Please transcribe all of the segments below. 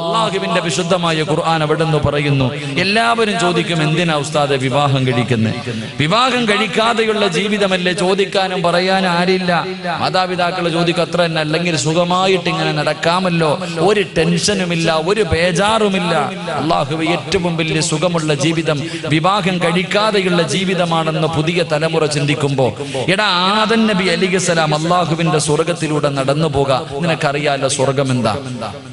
അള്ളാഹുവിന്റെ വിശുദ്ധമായ ഖുർആൻ അവിടുന്ന് പറയുന്നു. എല്ലാവരും ചോദിക്കും എന്തിനാ ഉസ്താദെ വിവാഹം കഴിക്കുന്നത് വിവാഹം കഴിക്കാതെയുള്ള ജീവിതമല്ലേ ചോദിക്കാനും പറയാനും ആരില്ല. മാതാപിതാക്കൾ ചോദിക്കും അത്ര തന്നെ അല്ലെങ്കിൽ സുഖമായിട്ട് ഇങ്ങനെ നടക്കാമല്ലോ. ഒരു ടെൻഷനുമില്ല ഒരു ബേജാറുമില്ല. അള്ളാഹു ഏറ്റവും വലിയ സുഖമുള്ള ജീവിതം വിവാഹം കഴിക്കാതെയുള്ള ജീവിതമാണെന്ന് പുതിയ തലമുറ ചിന്തിക്കുമ്പോ എടാ ആദൻ നബി അലിഗസലാം അള്ളാഹുവിന്റെ സ്വർഗത്തിലൂടെ നടന്നു പോകാം നിനക്കറിയാലോ സ്വർഗം എന്താ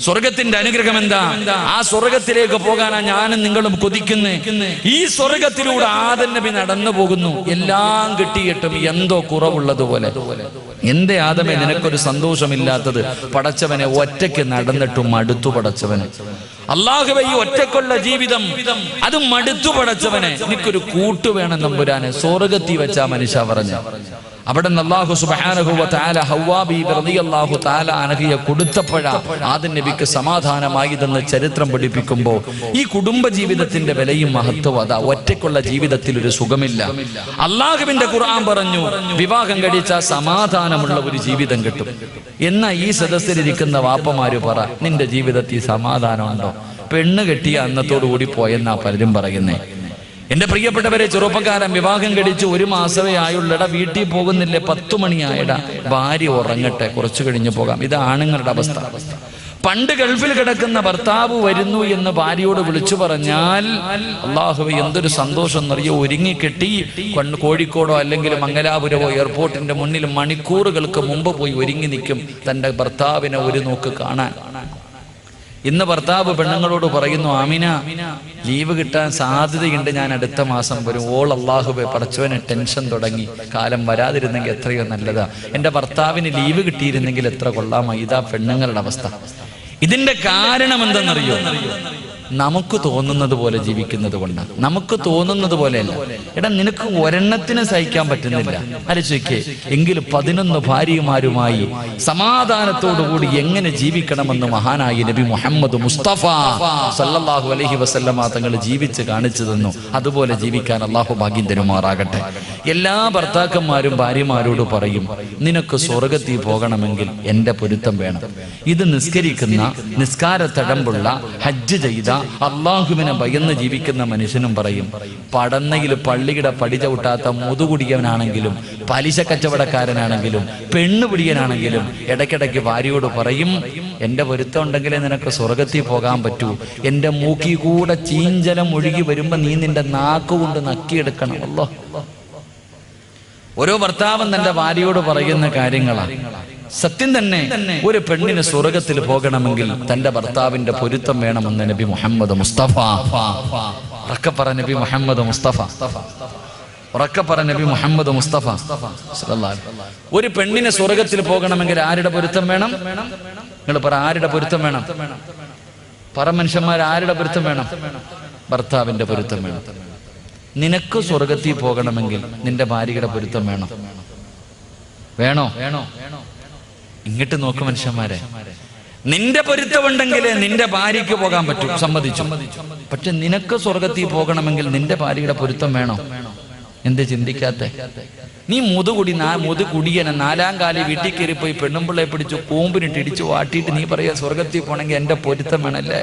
സ്വർഗത്തിന്റെ അനുഗ്രഹം എന്താ ആ സ്വർഗത്തിലേക്ക് പോകാനാ ഞാനും നിങ്ങളും കൊതിക്കുന്നേ. ഈ സ്വർഗത്തിലൂടെ ആദൻ നബി നടന്നു പോകുന്നു. എല്ലാം കിട്ടിയിട്ടും എന്തോ കുറവുള്ളതുപോലെ. എന്തേ ആദമേ നിനക്കൊരു സന്തോഷമില്ലാത്തത്? പടച്ചവനെ ഒറ്റയ്ക്ക് നടന്നിട്ടും മടുത്തു പടച്ചവനെ. അള്ളാഹുവെ ഈ ഒറ്റക്കുള്ള ജീവിതം അത് മടുത്തു പടച്ചവനെ. എനിക്കൊരു കൂട്ടു വേണം നമ്പുരാനെ. സ്വർഗത്തി വെച്ചാ മനുഷ്യ പറഞ്ഞു. അവിടെ അള്ളാഹു സുബ്ഹാനഹു വ തആല ഹവ്വാ ബീബി റളിയല്ലാഹു തആല അനഹിയെ കൊടുത്തപ്പോഴാ ആദ്യ നബിക്ക് സമാധാനമായതെന്ന് ചരിത്രം പഠിപ്പിക്കുമ്പോൾ ഈ കുടുംബ ജീവിതത്തിന്റെ വിലയും മഹത്വം അതാ. ഒറ്റയ്ക്കുള്ള ജീവിതത്തിൽ ഒരു സുഖമില്ല. അള്ളാഹുവിന്റെ ഖുർആൻ പറഞ്ഞു വിവാഹം കഴിച്ച സമാധാനമുള്ള ഒരു ജീവിതം കിട്ടും. എന്നാ ഈ സദസ്സിലിരിക്കുന്ന വാപ്പമാര് പറ നിന്റെ ജീവിതത്തിൽ സമാധാനമുണ്ടോ പെണ്ണ് കെട്ടിയ അന്നത്തോടു കൂടി പോയെന്നാ പലരും പറയുന്നേ. എന്റെ പ്രിയപ്പെട്ടവരെ ചെറുപ്പക്കാരൻ വിവാഹം കഴിച്ച് ഒരു മാസമേ ആയുള്ളട. വീട്ടിൽ പോകുന്നില്ലേ? പത്തു മണിയായട. ഭാര്യ ഉറങ്ങട്ടെ. കുറച്ചു കഴിഞ്ഞു പോകാം. ഇത് ആണുങ്ങളുടെ അവസ്ഥ. പണ്ട് ഗൾഫിൽ കിടക്കുന്ന ഭർത്താവ് വരുന്നു എന്ന് ഭാര്യയോട് വിളിച്ചു പറഞ്ഞാൽ അള്ളാഹുവെ എന്തൊരു സന്തോഷം എന്നറിയോ? ഒരുങ്ങിക്കെട്ടി. കണ്ണ് കോഴിക്കോടോ അല്ലെങ്കിൽ മംഗലാപുരമോ എയർപോർട്ടിന്റെ മുന്നിൽ മണിക്കൂറുകൾക്ക് മുമ്പ് പോയി ഒരുങ്ങി നിൽക്കും. തന്റെ ഭർത്താവിനെ ഒരു നോക്ക് കാണാൻ. ഇന്ന് ഭർത്താവ് പെണ്ണുങ്ങളോട് പറയുന്നു ആമിന ലീവ് കിട്ടാൻ സാധ്യതയുണ്ട്. ഞാൻ അടുത്ത മാസം വരും. ഓൾ അള്ളാഹുബെ പടച്ചവന് ടെൻഷൻ തുടങ്ങി. കാലം വരാതിരുന്നെങ്കിൽ എത്രയോ നല്ലതാ. എന്റെ ഭർത്താവിന് ലീവ് കിട്ടിയിരുന്നെങ്കിൽ എത്ര കൊള്ളാമ. ഇതാ പെണ്ണുങ്ങളുടെ അവസ്ഥ. ഇതിന്റെ കാരണം എന്തെന്നറിയോ നമുക്ക് തോന്നുന്നത് പോലെ ജീവിക്കുന്നത് കൊണ്ട്. നമുക്ക് തോന്നുന്നത് പോലെയല്ല. എടാ നിനക്ക് ഒരെണ്ണത്തിന് സഹിക്കാൻ പറ്റുന്നില്ല. അലച്ചോയ്ക്ക് എങ്കിലും പതിനൊന്ന് ഭാര്യമാരുമായി സമാധാനത്തോടുകൂടി എങ്ങനെ ജീവിക്കണമെന്ന് മഹാനായി നബി മുഹമ്മദ് മുസ്തഫ സല്ലാഹു അലഹി വസല്ലമ തങ്ങൾ ജീവിച്ച് കാണിച്ചു തന്നു. അതുപോലെ ജീവിക്കാൻ അള്ളാഹു ഭാഗ്യം തരുമാറാകട്ടെ. എല്ലാ ഭർത്താക്കന്മാരും ഭാര്യമാരോട് പറയും നിനക്ക് സ്വർഗത്തിൽ പോകണമെങ്കിൽ എന്റെ പൊരുത്തം വേണം. ഇത് നിസ്കരിക്കുന്ന നിസ്കാര തടമ്പുള്ള ഹജ്ജ് ചെയ്ത അള്ളാഹുവിനെ ഭയന്ന് ജീവിക്കുന്ന മനുഷ്യനും പറയും പടന്നയിൽ പള്ളിയുടെ പടി ചവിട്ടാത്ത മുതുകുടിയവനാണെങ്കിലും പലിശ കച്ചവടക്കാരനാണെങ്കിലും പെണ്ണുപിടിയനാണെങ്കിലും ഇടയ്ക്കിടയ്ക്ക് ഭാര്യയോട് പറയും എന്റെ പൊരുത്തം നിനക്ക് സ്വർഗത്തിൽ പോകാൻ പറ്റൂ. എന്റെ മൂക്കി കൂടെ ചീഞ്ചലം ഒഴുകി വരുമ്പോ നീ നിന്റെ നാക്കുകൊണ്ട് നക്കിയെടുക്കണം. അല്ലോ ഓരോ ഭർത്താവും തന്റെ ഭാര്യയോട് പറയുന്ന കാര്യങ്ങളാണ് സത്യം തന്നെ ഒരു പെണ്ണിന് സ്വർഗത്തിൽ പോകണമെങ്കിൽ തന്റെ ഭർത്താവിന്റെ പൊരുത്തം വേണമെന്ന് നബി മുഹമ്മദ് മുസ്തഫ. ഉറക്കപ്പറ നബി മുഹമ്മദ് മുസ്തഫ. ഉറക്കപ്പറ നബി മുഹമ്മദ് മുസ്തഫ. ഒരു പെണ്ണിന് സ്വർഗത്തിൽ പോകണമെങ്കിൽ ആരുടെ പൊരുത്തം വേണം? നിങ്ങൾ പറ ആരുടെ പൊരുത്തം വേണം? പറ മനുഷ്യന്മാർ ആരുടെ പൊരുത്തം വേണം? ഭർത്താവിന്റെ പൊരുത്തം വേണം. നിനക്ക് സ്വർഗത്തിൽ പോകണമെങ്കിൽ നിന്റെ ഭാര്യയുടെ പൊരുത്തം വേണം വേണോ വേണോ. വേണോ? ഇങ്ങോട്ട് നോക്ക് മനുഷ്യന്മാരെ. നിന്റെ പൊരുത്തമുണ്ടെങ്കിൽ നിന്റെ ഭാര്യയ്ക്ക് പോകാൻ പറ്റും. സമ്മതിച്ചു. പക്ഷെ നിനക്ക് സ്വർഗത്തിൽ പോകണമെങ്കിൽ നിന്റെ ഭാര്യയുടെ പൊരുത്തം വേണോ? എന്ത് ചിന്തിക്കാത്ത? നീ മുതുകുടി നാ മുതുകുടിയനെ നാലാം കാലി വീട്ടിൽ കയറി പോയി പെണ്ണുമ്പിള്ളയെ പിടിച്ചു കൂമ്പിനിട്ട് ഇടിച്ചു വാട്ടിയിട്ട് നീ പറയുക സ്വർഗത്തിൽ പോകണമെങ്കിൽ എന്റെ പൊരുത്തം വേണല്ലേ?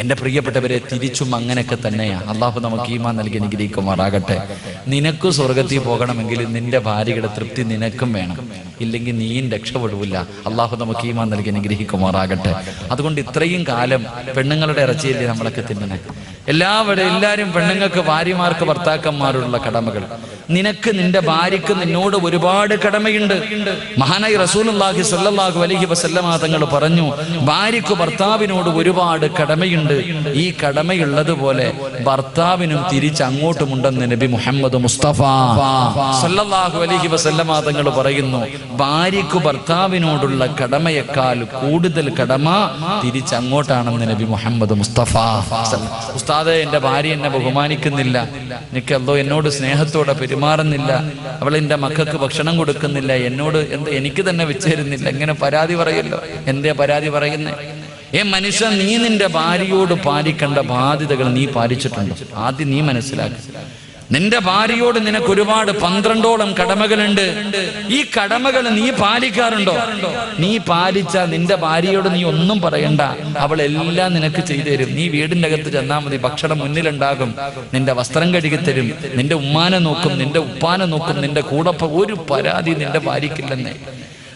എന്റെ പ്രിയപ്പെട്ടവരെ തിരിച്ചും അങ്ങനെയൊക്കെ തന്നെയാ. അള്ളാഹു നമുക്ക് ഈമാൻ നൽകി അനുഗ്രഹിക്കുമാറാകട്ടെ. നിനക്ക് സ്വർഗത്തിൽ പോകണമെങ്കിൽ നിന്റെ ഭാര്യയുടെ തൃപ്തി നിനക്കും വേണം. ഇല്ലെങ്കിൽ നീയും രക്ഷപ്പെടില്ല അള്ളാഹു നമുക്ക് ഈമാൻ നൽകി അനുഗ്രഹിക്കുമാറാകട്ടെ. അതുകൊണ്ട് ഇത്രയും കാലം പെണ്ണുങ്ങളുടെ ഇറച്ചിയല്ലേ നമ്മളൊക്കെ തിന്നണേ എല്ലാവരും എല്ലാവരും പെണ്ണുങ്ങൾക്ക് ഭാര്യമാർക്ക് ഭർത്താക്കന്മാരുള്ള കടമകൾ. നിനക്ക് നിന്റെ ഭാര്യക്ക് നിന്നോട് ഒരുപാട് കടമയുണ്ട്. മഹാനായി റസൂലുള്ളാഹി സ്വല്ലല്ലാഹു അലൈഹി വസല്ലമ തങ്ങൾ പറഞ്ഞു ഭാര്യക്ക് ഭർത്താവിനോട് ഒരുപാട് കടമയുണ്ട്. ഈ കടമയുള്ളതുപോലെ ഭർത്താവിനും തിരിച്ച് അങ്ങോട്ടുമുണ്ടെന്ന് നബി മുഹമ്മദ് മുസ്തഫ സല്ലാഹു അലൈഹി വസല്ലമ തങ്ങൾ പറയുന്നു ഭാര്യക്ക് ഭർത്താവിനോടുള്ള കടമയേക്കാൾ കൂടുതൽ കടമ തിരിച്ച് അങ്ങോട്ടാണെന്ന് നബി മുഹമ്മദ് മുസ്തഫ ഉസ്താദെ എന്റെ ഭാര്യ എന്നെ ബഹുമാനിക്കുന്നില്ല. എനിക്ക് എന്തോ എന്നോട് സ്നേഹത്തോടെ പെരുമാറുന്നില്ല അവൾ എന്റെ മക്കൾക്ക് ഭക്ഷണം കൊടുക്കുന്നില്ല. എന്നോട് എന്ത് എനിക്ക് തന്നെ വെച്ചേരുന്നില്ല എങ്ങനെ പരാതി പറയല്ലോ. എന്തേ പരാതി പറയുന്നേ? ഏ മനുഷ്യ നീ നിന്റെ ഭാര്യയോട് പാലിക്കേണ്ട ബാധ്യതകൾ നീ പാലിച്ചിട്ടുണ്ട്? ആദ്യം നീ മനസ്സിലാക്കി. നിന്റെ ഭാര്യയോട് നിനക്ക് ഒരുപാട് പന്ത്രണ്ടോളം കടമകളുണ്ട്. ഈ കടമകൾ നീ പാലിക്കാറുണ്ടോ? നീ പാലിച്ച നിന്റെ ഭാര്യയോട് നീ ഒന്നും പറയണ്ട. അവൾ എല്ലാം നിനക്ക് ചെയ്തു തരും. നീ വീടിന്റെ അകത്ത് ചെന്നാൽ മതി. ഭക്ഷണം മുന്നിലുണ്ടാകും. നിന്റെ വസ്ത്രം കഴുകി തരും. നിന്റെ ഉമ്മാനെ നോക്കും. നിന്റെ ഉപ്പാനെ നോക്കും. നിന്റെ കൂടപ്പ ഒരു പരാതി നിന്റെ ഭാര്യയ്ക്കില്ലെന്നേ.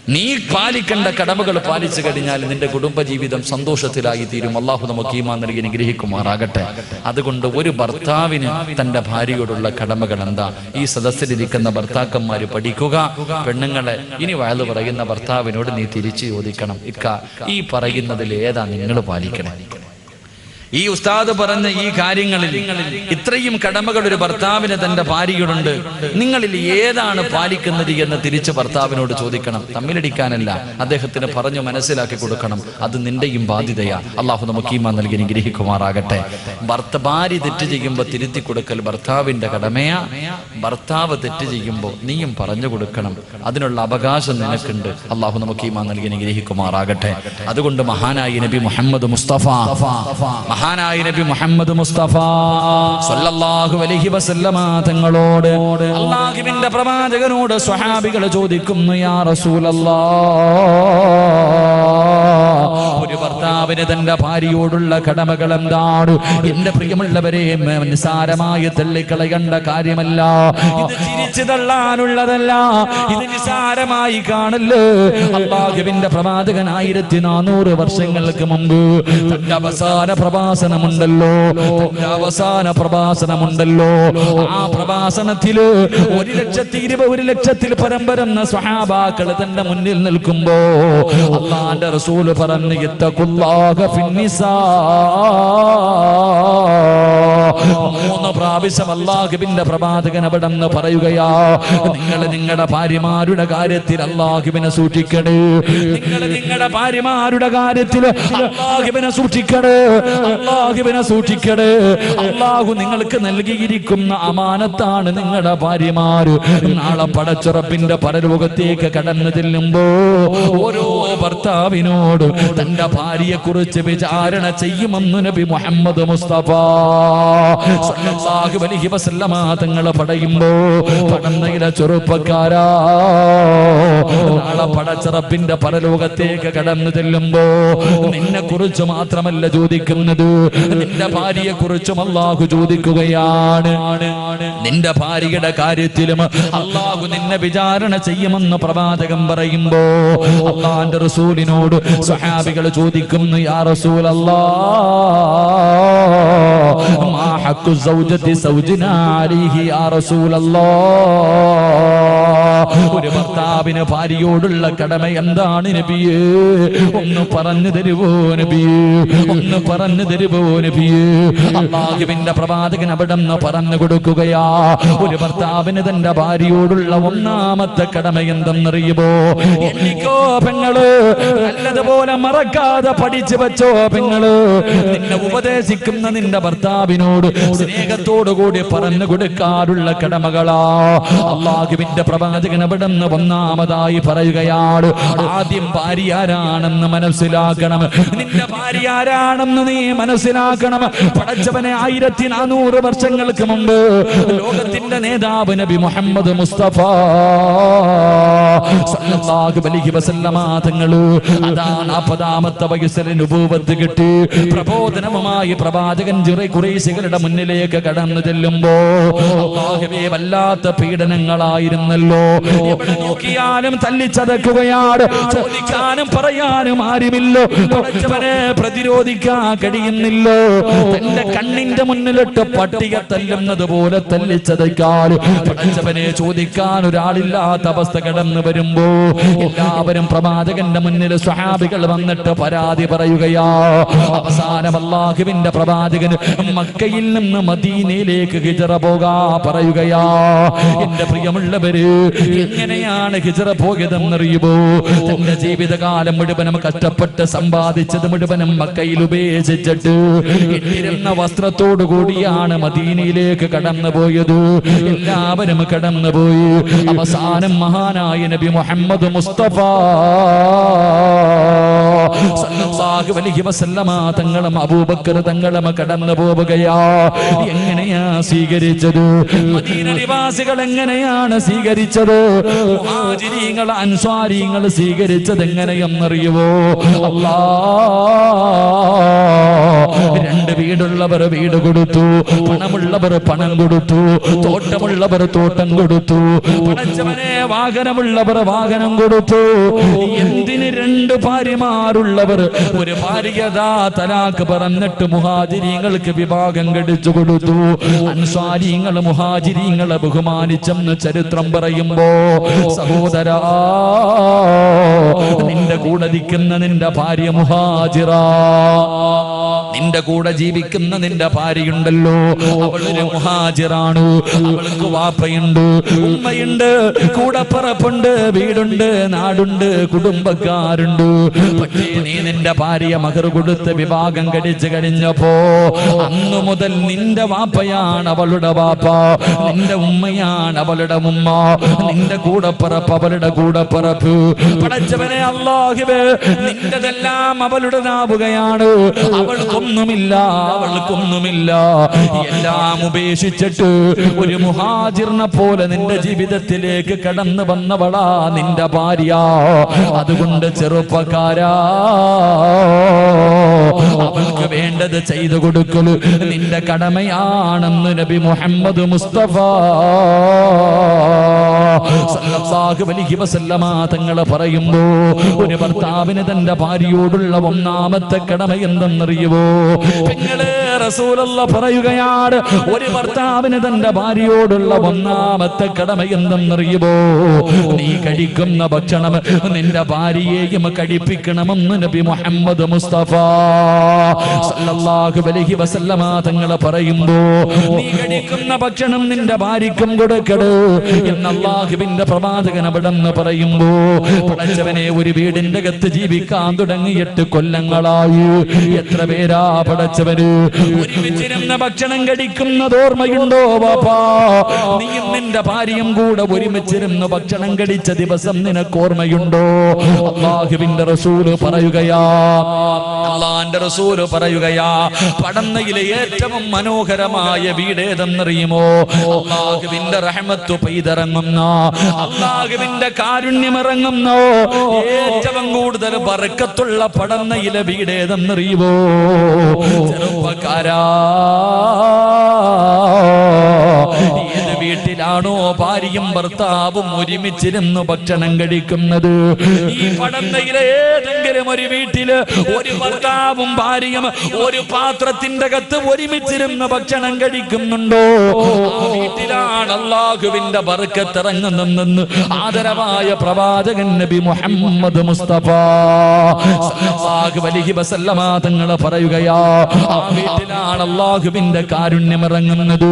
നീ പാലിക്കേണ്ട കടമകൾ പാലിച്ചു കഴിഞ്ഞാൽ നിന്റെ കുടുംബജീവിതം സന്തോഷത്തിലായി തീരും അള്ളാഹു നമുക്ക് ഈമാൻ നൽകി അനുഗ്രഹിക്കുമാറാകട്ടെ. അതുകൊണ്ട് ഒരു ഭർത്താവിന് തന്റെ ഭാര്യയോടുള്ള കടമകൾ എന്താ? ഈ സദസ്സിലിരിക്കുന്ന ഭർത്താക്കന്മാർ പഠിക്കുക. പെണ്ണുങ്ങളെ ഇനി വയൽ പറയുന്ന ഭർത്താവിനോട് നീ തിരിച്ചു ചോദിക്കണം. ഇക്ക ഈ പറയുന്നതിൽ ഏതാ നിങ്ങൾ പാലിക്കണേ? ഈ ഉസ്താദ് പറഞ്ഞ ഈ കാര്യങ്ങളിൽ ഇത്രയും കടമകൾ ഒരു ഭർത്താവിന് തന്റെ ഭാര്യയോടുണ്ട്. നിങ്ങളിൽ ഏതാണ് പാലിക്കുന്നത് എന്ന് തിരിച്ച് ഭർത്താവിനോട് ചോദിക്കണം. തമ്മിലടിക്കാനല്ല. അദ്ദേഹത്തിന് പറഞ്ഞു മനസ്സിലാക്കി കൊടുക്കണം. അത് നിന്റെയും ബാധ്യതയാ. അള്ളാഹു നമുക്ക് ഈമാ നൽകി അനുഗ്രഹിക്കുമാറാകട്ടെ. ഭർത്ത ഭാര്യ തെറ്റ് ചെയ്യുമ്പോൾ തിരുത്തി കൊടുക്കൽ ഭർത്താവിന്റെ കടമയാ. ഭർത്താവ് തെറ്റ് ചെയ്യുമ്പോൾ നീയും പറഞ്ഞു കൊടുക്കണം. അതിനുള്ള അവകാശം നിനക്കുണ്ട്. അള്ളാഹു നമുക്ക് ഈമാ നൽകി അനുഗ്രഹിക്കുമാറാകട്ടെ. അതുകൊണ്ട് മഹാനായി നബി മുഹമ്മദ് മുസ്തഫ മഹാനായ നബി മുഹമ്മദ് മുസ്തഫ സല്ലല്ലാഹു അലൈഹി വസല്ലമ തങ്ങളോട് അള്ളാഹുവിന്റെ പ്രവാചകനോട് സ്വഹാബികൾ ചോദിക്കുന്നു യാ റസൂലല്ലാഹ് ഒരു ഭർത്താവിന് തന്റെ ഭാര്യയോടുള്ള കടമകൾ എന്താണ് എന്റെ പ്രിയമുള്ളവരെ നിസാരമായി തള്ളിക്കളയേണ്ട കാര്യമല്ല. ഇത് ചിരിച്ചു തള്ളാനുള്ളതല്ല. ഇത് നിസാരമായി കാണല്ലേ അള്ളാഹുവിന്റെ പ്രവാചകൻ ആയിരത്തി നാനൂറ് വർഷങ്ങൾക്ക് മുമ്പ് തന്റെ അവസാന പ്രഭാസനമുണ്ടല്ലോ തന്റെ അവസാന പ്രഭാസനമുണ്ടല്ലോ ആ പ്രഭാസനത്തിൽ ഒരു ലക്ഷത്തി ഇരുപത് ഒരു ലക്ഷത്തിൽ പരം വരുന്ന സ്വഹാബാക്കൾ തന്റെ മുന്നിൽ നിൽക്കുമ്പോ അള്ളാന്റെ റസൂൽ പറഞ്ഞു ഫിന്നിസാ. മൂന്ന് പ്രാവശ്യം അള്ളാഹുബിന്റെ പ്രവാചകൻ അവിടെ നിന്ന് പറയുകയാ നിങ്ങൾ നിങ്ങളുടെ ഭാര്യമാരുടെ കാര്യത്തിൽ അള്ളാഹുബിനെ സൂക്ഷിക്കണേ. നിങ്ങൾ നിങ്ങളുടെ ഭാര്യമാരുടെ കാര്യത്തിൽ അള്ളാഹുബിനെ സൂക്ഷിക്കണേ. അള്ളാഹുബിനെ സൂക്ഷിക്കണേ. അള്ളാഹു നിങ്ങൾക്ക് നൽകിയിരിക്കുന്ന അമാനത്താണ് നിങ്ങളുടെ ഭാര്യമാര് നാളെ പടച്ചുറപ്പിന്റെ പരലോകത്തേക്ക് കടന്നു ചെല്ലുമ്പോ ഓരോ ഭർത്താവിനോട് തന്റെ ഭാര്യയെ കുറിച്ച് വിചാരണ ചെയ്യുമെന്ന് നബി മുഹമ്മദ് മുസ്തഫ. തങ്ങൾ പറയുമ്പോ പടന്നയിലെ ചെറുപ്പക്കാരാ. നാളെ പടച്ചിറപ്പിന്റെ പരലോകത്തേക്ക് കടന്നു ചെല്ലുമ്പോ നിന്നെ കുറിച്ച് മാത്രമല്ല ചോദിക്കുന്നത്. നിന്റെ ഭാര്യയെ കുറിച്ചും അള്ളാഹു ചോദിക്കുകയാണ്. നിന്റെ ഭാര്യയുടെ കാര്യത്തിലും അള്ളാഹു നിന്നെ വിചാരണ ചെയ്യുമെന്ന് പ്രവാചകൻ പറയുമ്പോ അള്ളാന്റെ റസൂലിനോട് സ്വഹാബികൾ ചോദിക്കുന്നു യാ റസൂൽ മാ ഹഖു സൗജത്തി സൗജിന അലൈഹി യാ റസൂൽ ഒരു ഭർത്താവിന് ഭാര്യയോടുള്ള കടമ എന്താണ് നബിയേ? ഒന്ന് പറഞ്ഞു തരുവോ നബിയേ? ഒന്ന് പറഞ്ഞു തരുവോ നബിയേ? അള്ളാഹുവിന്റെ പ്രവാചകൻ അവിടെ നിന്ന് പറഞ്ഞു കൊടുക്കുകയാ. ഒരു ഭർത്താവിന് തന്റെ ഭാര്യയോടുള്ള ഒന്നാമത്തെ കടമ എന്തെന്നറിയുമോ? എനിക്കോ പെങ്ങൾ നല്ലതുപോലെ മറക്കാതെ പഠിച്ചു വെച്ചോ പെങ്ങൾ. നിന്നെ ഉപദേശിക്കുന്ന നിന്റെ ഭർത്താവിനോട് സ്നേഹത്തോടു കൂടി പറഞ്ഞു കൊടുക്കാറുള്ള കടമകളാ. അള്ളാഹുവിന്റെ പ്രവാചകൻ അവിടെ നിന്ന് ഒന്നാമതായി പറയുകയാണ് ആദ്യം ഭാര്യ ആരാണെന്ന് മനസ്സിലാക്കണം. നിന്റെ ഭാര്യ ആരാണെന്ന് നീ മനസ്സിലാക്കണം. പടച്ചവനെ ആയിരത്തി നാനൂറ് വർഷങ്ങൾക്ക് മുമ്പ് ലോകത്തിന്റെ നേതാവ് നബി മുഹമ്മദ് മുസ്തഫ തങ്ങൾ അതാ നാൽപ്പതാമത്തെ വയസ്സിൽ നുബൂവത്ത് കിട്ടി പ്രബോധനവുമായി പ്രവാചകൻ ജിറെ കുറേശികളുടെ മുന്നിലേക്ക് കടന്നു ചെല്ലുമ്പോ വല്ലാത്ത പീഡനങ്ങളായിരുന്നല്ലോ. എവിടെ നോക്കിയാലും തല്ലിച്ചതക്കുകയാണ് ചോദിക്കാനും പറയാനും ആരുമില്ലോ. പ്രതിരോധിക്കാൻ കഴിയുന്നില്ലോ. തന്റെ കണ്ണിന്റെ മുന്നിലിട്ട് പട്ടിക തല്ലുന്നത് പോലെ തല്ലിച്ചതയ്ക്കാൻ പഠിച്ചവനെ ചോദിക്കാൻ ഒരാളില്ലാത്ത അവസ്ഥ കടന്നു വരുമ്പോ എല്ലാവരും പ്രവാചകന്റെ മുന്നിൽ സ്വഹാബികൾ വന്നിട്ട് പരാതി പറയുകയാ. അവസാനം അള്ളാഹുവിന്റെ പ്രവാചകൻ മക്കയിൽ നിന്ന് മദീനയിലേക്ക് ഹിജറ പോകാ പറയുകയാ. എന്റെ പ്രിയമുള്ളവര് എങ്ങനെയാണ് ഹിജറ പോയതെന്നറിയുമോ തന്റെ ജീവിതകാലം മുഴുവനും കഷ്ടപ്പെട്ട് സമ്പാദിച്ചത് മുഴുവനും മക്കയിൽ ഉപേക്ഷിച്ചിട്ട് ഇട്ടിരുന്ന വസ്ത്രത്തോടു കൂടിയാണ് മദീനയിലേക്ക് കടന്നു പോയത് എല്ലാവരും കടന്നുപോയി. അവസാനം മഹാനായ നബി മുഹമ്മദ് മുസ്തഫ തങ്ങളും അബൂബക്കർ തങ്ങളും കടന്നു പോവുകയാ. എങ്ങനെയാ സ്വീകരിച്ചത്? നിവാസികൾ എങ്ങനെയാണ് സ്വീകരിച്ചത്? മുഹാജിരീങ്ങൾ അൻസ്വാരിങ്ങൾ സ്വീകരിച്ചത് എങ്ങനെയെന്നറിയുവോ? അല്ലാ. രണ്ട് വീടുള്ളവർ വീട് കൊടുത്തു പണമുള്ളവർ പണം കൊടുത്തു തോട്ടമുള്ളവർ തോട്ടം കൊടുത്തു പടച്ചവനെ വാഹനമുള്ളവർ വാഹനം കൊടുത്തു. എന്തിന് രണ്ട് ഭാര്യമാരുള്ളവർ ഒരു ഭാര്യതാ തലാക്ക് പറഞ്ഞിട്ട് മുഹാജിരിങ്ങൾക്ക് വിഭാഗം കടിച്ചു കൊടുത്തു. അൻസാരിങ്ങൾ മുഹാജിരിങ്ങളെ ബഹുമാനിച്ചെന്ന് ചരിത്രം പറയുമ്പോ സഹോദരാ നിന്റെ കൂടെ നിൽക്കുന്ന നിന്റെ ഭാര്യ മുഹാജിറ. നിന്റെ കൂടെ ജീവിക്കുന്ന നിന്റെ ഭാര്യയുണ്ടല്ലോ. അവളൊരു മുഹാജിറാണ്. അവൾക്ക് വാപ്പയുണ്ട് ഉമ്മയുണ്ട് കൂടപ്പറപ്പുണ്ട് വീടുണ്ട് നാടുണ്ട് കുടുംബക്കാരുണ്ട്. പക്ഷേ നീ നിന്റെ ഭാര്യ മകർ കൊടുത്ത് വിവാഹം കഴിച്ചു കഴിഞ്ഞപ്പോ അന്നു മുതൽ നിന്റെ വാപ്പയാണ് അവളുടെ വാപ്പ. നിന്റെ ഉമ്മയാണ് അവളുടെ ഉമ്മ. നിന്റെ കൂടപ്പറപ്പ് അവളുടെ കൂടപ്പറപ്പ്. പടച്ചവനെ അള്ളാഹുവേ നിന്റെതെല്ലാം അവളുടേതാവുകയാണ്. അവൾക്കൊന്നുമില്ല അവൾക്കൊന്നുമില്ല. എല്ലാം ഉപേക്ഷിച്ചിട്ട് ഒരു മുഹാജിറിനെ പോലെ നിന്റെ ജീവിതത്തിലേക്ക് കടന്നു വന്നവളാ നിന്റെ ഭാര്യ. അതുകൊണ്ട് ചെറുപ്പക്കാരാ അവൾക്ക് വേണ്ടത് ചെയ്തു കൊടുക്കൽ നിന്റെ കടമയാണെന്ന് നബി മുഹമ്മദ് മുസ്തഫ. തങ്ങൾ പറയുമ്പോ ഒരു ഭർത്താവിന് തന്റെ ഭാര്യയോടുള്ള ഒന്നാമത്തെ കടമ എന്തെന്നറിയുവോ? പെങ്ങളെ റസൂലുള്ള പറയുകയാണ് ഒരു ഭർത്താവിന് തന്റെ ഭാര്യയോടുള്ള ഒന്നാമത്തെ കടമ എന്തെന്നറിയുമോ നീ കഴിക്കുന്ന ഭക്ഷണം നിന്റെ ഭാര്യയെയും കഴിപ്പിക്കണമെന്ന് നബി മുഹമ്മദ് മുസ്തഫ സല്ലല്ലാഹു അലൈഹി വസല്ലമ തങ്ങൾ പറയുമ്പോ നീ കഴിക്കുന്ന ഭക്ഷണം നിന്റെ ഭാര്യക്കും കൊടുക്കട്. എന്ന് അള്ളാഹുവിന്റെ പ്രവാചകൻ അവിടെ നിന്ന് പറയുമ്പോ പടച്ചവനെ ഒരു വീടിന്റെ അകത്ത് ജീവിക്കാൻ തുടങ്ങിയിട്ട് കൊല്ലങ്ങളായി. എത്ര പേരാ പടച്ചവന്? ഒരുമിച്ചിരുന്ന ഭക്ഷണം കഴിക്കുന്നത് ഓർമ്മയുണ്ടോ ബാപ്പാ? നീയും നിന്റെ ഭാര്യയും കൂടെ ഒരുമിച്ചിരുന്ന് ഭക്ഷണം കഴിച്ച ദിവസം നിനക്ക് ഓർമ്മയുണ്ടോ? അള്ളാഹുവിന്റെ റസൂൽ പറയുകയാ. അള്ളാന്റെ റസൂൽ പറയുകയാ. പടന്നയിലെ ഏറ്റവും മനോഹരമായ വീടേതെന്നറിയുമോ? അള്ളാഹുവിന്റെ റഹ്മത്ത് പെയ്തിറങ്ങുന്ന അള്ളാഹുവിന്റെ കാരുണ്യം ഇറങ്ങുന്നു ഏറ്റവും കൂടുതൽ ബർക്കത്തുള്ള പടന്ന വീട് ഏതെന്നറിയുമോ ചെറുപ്പക്കാരാ. വീട്ടിലാണോ ഭാര്യയും ഭർത്താവും ഒരുമിച്ചിരുന്ന് ഭക്ഷണം കഴിക്കുന്നത്? ഈ പടന്നയിലെ ഏതെങ്കിലും ഒരു വീട്ടിൽ ഒരു ഭർത്താവും ഭാര്യയും ഒരു പാത്രത്തിന്റെ അകത്ത് ഒരുമിച്ചിരുന്ന് ഭക്ഷണം കഴിക്കുന്നുണ്ടോ? വീട്ടിലാണ് അള്ളാഹുവിന്റെ ബർക്കത്തിറങ്ങുന്നെന്ന് ആദരവായ പ്രവാചകൻ നബി മുഹമ്മദ് മുസ്തഫ. തങ്ങൾ പറയുകയാ ആ വീട്ടിലാണ് അള്ളാഹുവിന്റെ കാരുണ്യം ഇറങ്ങുന്നത്.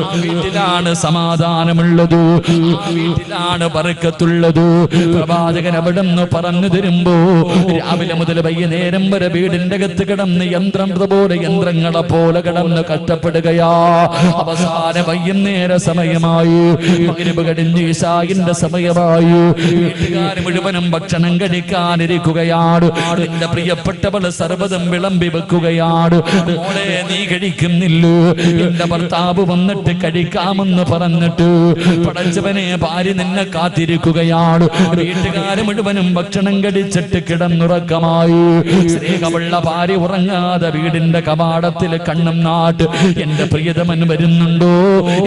ആ വീട്ടിലാണ് സമാധാനമുള്ളത് ആ വീട്ടിലാണ് പറക്കത്തുള്ളത് പ്രവാചകൻ അവിടെ നിന്ന് പറഞ്ഞു തരുമ്പോ രാവിലെ മുതൽ വൈകുന്നേരം വരെ വീടിന്റെ അകത്ത് കിടന്ന് യന്ത്രം പോലെ യന്ത്രങ്ങളെ പോലെ കിടന്ന് കഷ്ടപ്പെടുകയാ. അവസാന വൈകുന്നേര സമയമായി. മഗ്‌രിബ് കടിഞ്ഞ് ഇശായിന്റെ സമയമായി. മുഴുവനും ഭക്ഷണം കഴിക്കാനിരിക്കുകയാണ്. എന്റെ പ്രിയപ്പെട്ടവൾ സർവതും വിളമ്പി വെക്കുകയാണ്. നീ കഴിക്കുന്നില്ലൂ. എന്റെ ഭർത്താവ് വന്നിട്ട് കഴിക്കാമെന്ന് പറഞ്ഞിട്ട് പടച്ചവനെ ഭാര്യ നിന്നെ കാത്തിരിക്കുകയാണ്. വീട്ടുകാര് മുഴുവനും ഭക്ഷണം കടിച്ചിട്ട് കിടന്നുറക്കമായി. സ്നേഹമുള്ള ഭാര്യ ഉറങ്ങാതെ വീടിന്റെ കവാടത്തിൽ കണ്ണും നാട്ട് എന്റെ പ്രിയതമൻ വരുന്നുണ്ടോ?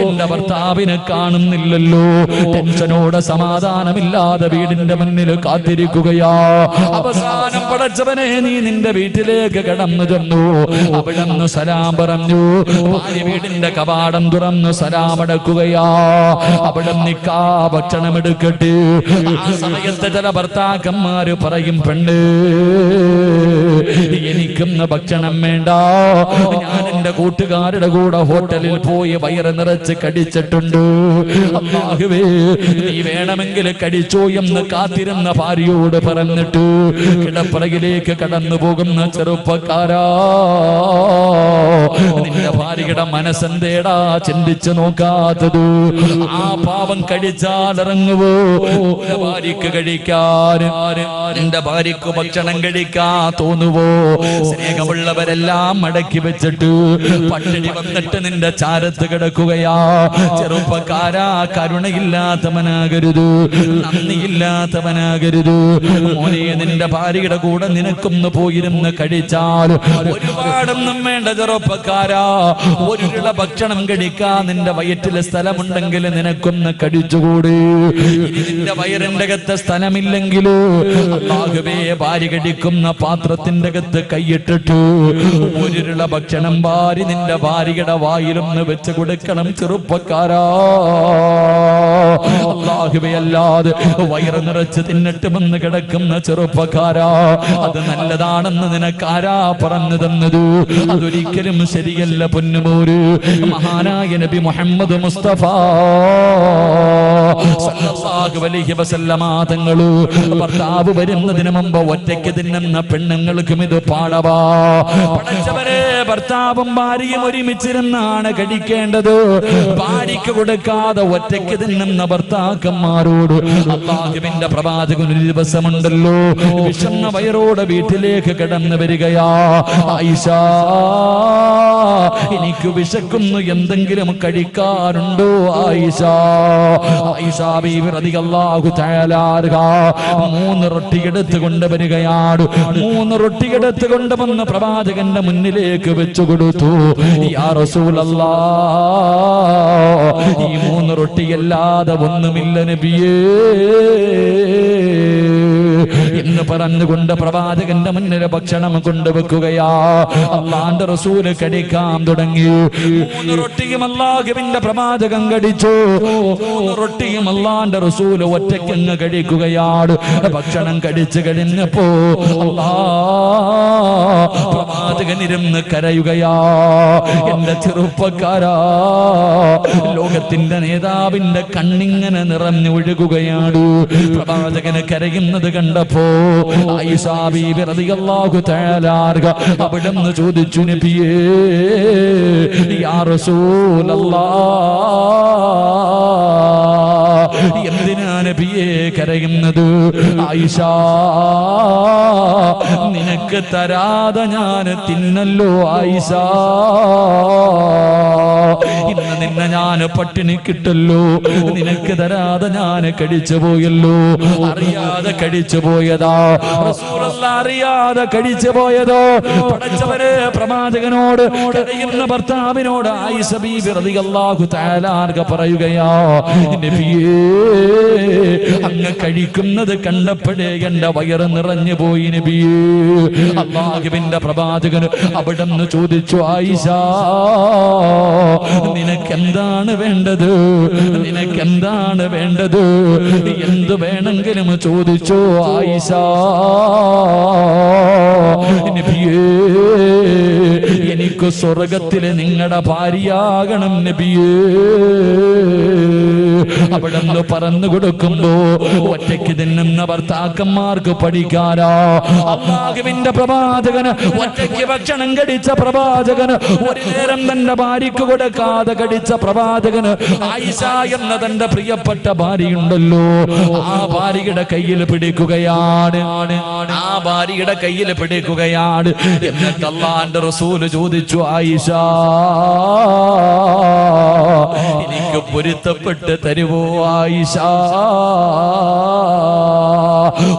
എന്റെ ഭർത്താവിനെ കാണുന്നില്ലല്ലോ. ടെൻഷനോടെ സമാധാനമില്ലാതെ വീടിന്റെ മുന്നിൽ കാത്തിരിക്കുകയാ. അവസാനം പടച്ചവനെ നീ നിന്റെ വീട്ടിലേക്ക് കടന്നു ചെന്നു. അവിടെ സലാം പറഞ്ഞു. ഭാര്യ വീടിന്റെ കവാടം തുറന്നു സലാം അടക്കുകയാ. അവിടെ നിക്കാ ഭക്ഷണം എടുക്കട്ടെ. ആ സമയത്ത് ചില ഭർത്താക്കന്മാര് പറയും പെണ്ണ് എനിക്കൊന്ന് ഭക്ഷണം വേണ്ട. ഞാൻ എന്റെ കൂട്ടുകാരുടെ കൂടെ ഹോട്ടലിൽ പോയി വയറ് നിറച്ച് കടിച്ചിട്ടുണ്ട്. അള്ളാഹുവേ നീ വേണമെങ്കിൽ കടിച്ചോ എന്ന് കാത്തിരുന്ന ഭാര്യയോട് പറഞ്ഞിട്ട് കിടപ്പറകിലേക്ക് കടന്നു പോകുന്ന ചെറുപ്പക്കാരാ. നിന്റെ ഭാര്യയുടെ മനസ്സെന്തേടാ ചിന്തിച്ചു നോക്കാത്തത്. ആ പാവം കഴിച്ചാൽ ഇറങ്ങുവോ ഭാര്യക്ക് കഴിക്കാൻ ഭാര്യക്ക് ഭക്ഷണം കഴിക്കാ തോന്നുവോ? സ്നേഹമുള്ളവരെല്ലാം മടക്കി വെച്ചിട്ട് പട്ടിണി വന്നിട്ട് നിന്റെ ചാരത്ത് കിടക്കുകയാ. ചെറുപ്പക്കാരാ കരുണയില്ലാത്തവനാകരുത് നന്ദിയില്ലാത്തവനാകരുത്. മോനെ നിന്റെ ഭാര്യയുടെ കൂടെ നിനക്കൊന്ന് പോയിരുന്ന് കഴിച്ചാൽ ഒരുപാടൊന്നും വേണ്ട ചെറുപ്പക്കാരാ. ഒരു ഭക്ഷണം കഴിക്കാ. നിന്റെ വയറ്റിലെ സ്ഥലമുണ്ടെങ്കിൽ നിനക്കൊന്ന് കടിച്ചുകൂടി നിന്റെ വയറിന്റെ അകത്ത് സ്ഥലമില്ലെങ്കിലോ ഭാര്യ കടിക്കുന്ന പാത്രത്തിന്റെ അകത്ത് കൈയിട്ടിട്ടു. ഊരിലുള്ള ഭക്ഷണം വാരി നിന്റെ ഭാര്യയുടെ വായിലൊന്ന് വെച്ച് കൊടുക്കണം ചെറുപ്പക്കാരാ. അല്ലാതെ വയറ് നിറച്ച് തിന്നിട്ട് വന്ന് കിടക്കുന്ന ചെറുപ്പക്കാരാ. അത് നല്ലതാണെന്ന് നിനക്കാരാ പറഞ്ഞു തന്നതു. അതൊരിക്കലും ശരിയല്ല പൊന്നുമോര്. മഹാനായ നബി മുഹമ്മദ് മുസ്തഫ ഭർത്താവ് വരുന്നതിന് മുമ്പ് ഒറ്റയ്ക്ക് തിന്നുന്ന പെണ്ണുങ്ങൾക്കും ഇത് പാടവാ. ഭർത്താവും ഭാര്യയും ഒരുമിച്ചിരുന്നാണ് കഴിക്കേണ്ടത്. ഭാര്യയ്ക്ക് കൊടുക്കാതെ ഒറ്റയ്ക്ക് തിന്നുന്ന ഭർത്താക്കന്മാരോട് അള്ളാഹുവിന്റെ പ്രവാചകൻ ഒരു ദിവസമുണ്ടല്ലോ. വിഷന്ന വയറോട് വീട്ടിലേക്ക് കിടന്നു വരികയാ. എനിക്ക് വിശക്കുന്നു എന്തെങ്കിലും കഴിക്കാറുണ്ടോ? ആയിഷ ആയിഷ മൂന്ന് റൊട്ടി എടുത്തു കൊണ്ടുവരികയാണ് മൂന്ന് റൊട്ടി എടുത്തു കൊണ്ടുവന്ന് പ്രവാചകന്റെ മുന്നിലേക്ക് വെച്ചു കൊടുത്തു. ഈ മൂന്ന് റൊട്ടിയല്ലാതെ ഒന്നുമില്ല നബിയേ. എന്ന് പറഞ്ഞുകൊണ്ട് പ്രവാചകന്റെ മുന്നിൽ ഭക്ഷണം കൊണ്ടുവെക്കുകയാ. അള്ളാന്റെ റസൂൽ കടിക്കാൻ തുടങ്ങി. റൊട്ടിയും അല്ലാഹുവിന്റെ പ്രവാചകം കടിച്ചു. റൊട്ടിയും അള്ളാന്റെ റസൂൽ ഒറ്റയ്ക്കങ്ങ് കഴിക്കുകയാണ്. ഭക്ഷണം കഴിച്ചു കഴിഞ്ഞപ്പോ അള്ളാ പ്രവാചകൻ ഇരുന്ന് കരയുകയാ. എന്റെ ചെറുപ്പക്കാരാ ലോകത്തിന്റെ നേതാവിന്റെ കണ്ണിങ്ങനെ നിറഞ്ഞു ഒഴുകുകയാണ്. പ്രവാചകന് കരയുന്നത് കണ്ടപ്പോ അവിടുന്ന് ചോദിച്ചു നബിയേ യാ റസൂലല്ലാഹ് എന്തിനാ നബിയെ കരയുന്നത് ആയിഷ നിനക്ക് തരാതെ ഞാൻ തിന്നല്ലോ ആയിഷ. ഇന്ന് നിന്നെ ഞാൻ പട്ടിണി കിട്ടല്ലോ നിനക്ക് തരാതെ ഞാൻ കഴിച്ചു പോയല്ലോ അറിയാതെ കഴിച്ചു പോയതാ അറിയാതെ കഴിച്ചു പോയതോ? പടച്ചവര് പ്രവാചകനോട് കരയുന്ന ഭർത്താവിനോട് ആയിഷ ബീബി റളിയല്ലാഹു തആല പറയുകയാ നബിയേ അങ്ങ് കഴിക്കുന്നത് കണ്ടപ്പോഴേ എന്റെ വയറ് നിറഞ്ഞു പോയി നബിയേ. അള്ളാഹുവിന്റെ പ്രവാചകന് അവിടെ നിന്ന് ചോദിച്ചു ആയിഷ നിനക്കെന്താണ് വേണ്ടത്? നിനക്കെന്താണ് വേണ്ടത്? എന്ത് വേണമെങ്കിലും ചോദിച്ചോ ആയിഷ? എനിക്ക് സ്വർഗത്തിലെ നിങ്ങളുടെ ഭാര്യയാകണം നബിയേ. അവിടെ നിന്ന് പറഞ്ഞു കൊടുക്കുമ്പോ ഒറ്റയ്ക്ക് തിന്നുന്ന ഭർത്താക്കന്മാർക്ക് പഠിക്കാനോ. അമ്മാകുവിന്റെ പ്രവാചകന് ഒറ്റയ്ക്ക് ഭക്ഷണം കടിച്ച പ്രവാചകന് ഒരു നേരം തന്റെ ഭാര്യക്ക് കൊടുക്കാതെ കടിച്ച പ്രവാചകന് ആയിഷ എന്ന തന്റെ പ്രിയപ്പെട്ട ഭാര്യയുണ്ടല്ലോ. ആ ഭാര്യയുടെ കയ്യിൽ പിടിക്കുകയാണ്. ആ ഭാര്യയുടെ കയ്യിൽ പിടിക്കുകയാണ്. എന്നിട്ട് അള്ളാന്റെ റസൂൽ ചോദിച്ചു ആയിഷ എനിക്ക് പൊരുത്തപ്പെട്ട് തരുവോ ആയിഷ?